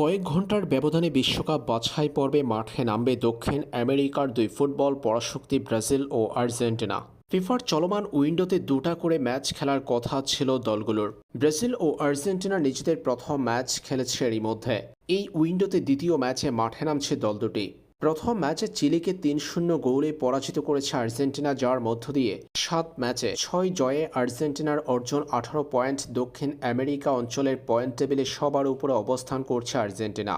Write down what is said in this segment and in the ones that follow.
কয়েক ঘণ্টার ব্যবধানে বিশ্বকাপ বাছাই পর্বে মাঠে নামবে দক্ষিণ আমেরিকার দুই ফুটবল পরাশক্তি ব্রাজিল ও আর্জেন্টিনা। ফিফার চলমান উইন্ডোতে দুটা করে ম্যাচ খেলার কথা ছিল দলগুলোর। ব্রাজিল ও আর্জেন্টিনা নিজেদের প্রথম ম্যাচ খেলেছে এরই মধ্যে। এই উইন্ডোতে দ্বিতীয় ম্যাচে মাঠে নামছে দল দুটি। প্রথম ম্যাচে চিলিকে তিন শূন্য গোলে পরাজিত করেছে আর্জেন্টিনা, যার মধ্য দিয়ে সাত ম্যাচে ছয় জয়ে আর্জেন্টিনার অর্জন আঠারো পয়েন্ট, দক্ষিণ আমেরিকা অঞ্চলের পয়েন্ট টেবিলে সবার উপরে অবস্থান করছে আর্জেন্টিনা।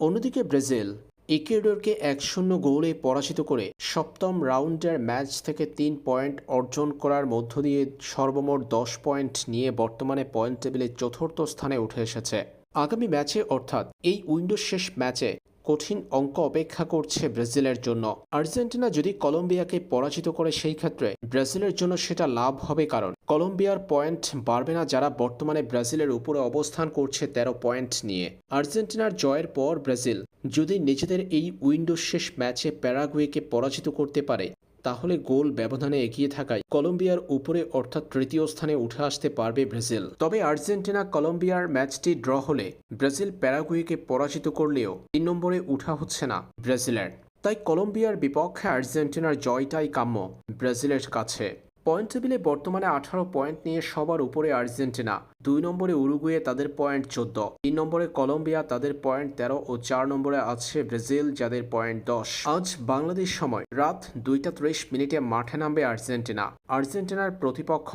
অন্যদিকে ব্রাজিল, ইকুয়েডরকে এক শূন্য গোলে পরাজিত করে সপ্তম রাউন্ডের ম্যাচ থেকে তিন পয়েন্ট অর্জন করার মধ্য দিয়ে সর্বমোট দশ পয়েন্ট নিয়ে বর্তমানে পয়েন্ট টেবিলে চতুর্থ স্থানে উঠে এসেছে। আগামী ম্যাচে অর্থাৎ এই উইন্ডো শেষ ম্যাচে কঠিন অঙ্ক অপেক্ষা করছে ব্রাজিলের জন্য। আর্জেন্টিনা যদি কলম্বিয়াকে পরাজিত করে সেই ক্ষেত্রে ব্রাজিলের জন্য সেটা লাভ হবে কারণ কলম্বিয়ার পয়েন্ট বাড়বে না যারা বর্তমানে ব্রাজিলের উপরে অবস্থান করছে তেরো পয়েন্ট নিয়ে। আর্জেন্টিনার জয়ের পর ব্রাজিল যদি নিজেদের এই উইন্ডো শেষ ম্যাচে প্যারাগুয়েকে পরাজিত করতে পারে তাহলে গোল ব্যবধানে এগিয়ে থাকায় কলম্বিয়ার উপরে অর্থাৎ তৃতীয় স্থানে উঠে আসতে পারবে ব্রাজিল। তবে আর্জেন্টিনা কলম্বিয়ার ম্যাচটি ড্র হলে ব্রাজিল প্যারাগুয়েকে পরাজিত করলেও তিন নম্বরে উঠা হচ্ছে না ব্রাজিলের। তাই কলম্বিয়ার বিপক্ষে আর্জেন্টিনার জয়টাই কাম্য ব্রাজিলের কাছে। পয়েন্ট টেবিলে বর্তমানে আঠারো পয়েন্ট নিয়ে সবার উপরে আর্জেন্টিনা। দুই নম্বরে উরুগুয়ে তাদের পয়েন্ট চোদ্দ। তিন নম্বরে কলম্বিয়া তাদের পয়েন্ট তেরো ও চার নম্বরে আছে ব্রাজিল, যাদের পয়েন্ট দশ। আজ বাংলাদেশ সময়, রাত দুইটা ত্রিশ মিনিটে মাঠে নামবে আর্জেন্টিনা। আর্জেন্টিনার প্রতিপক্ষ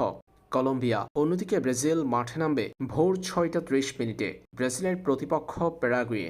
কলম্বিয়া। অন্যদিকে ব্রাজিল মাঠে নামবে ভোর ছয়টা ত্রিশ মিনিটে। ব্রাজিলের প্রতিপক্ষ প্যারাগুয়ে।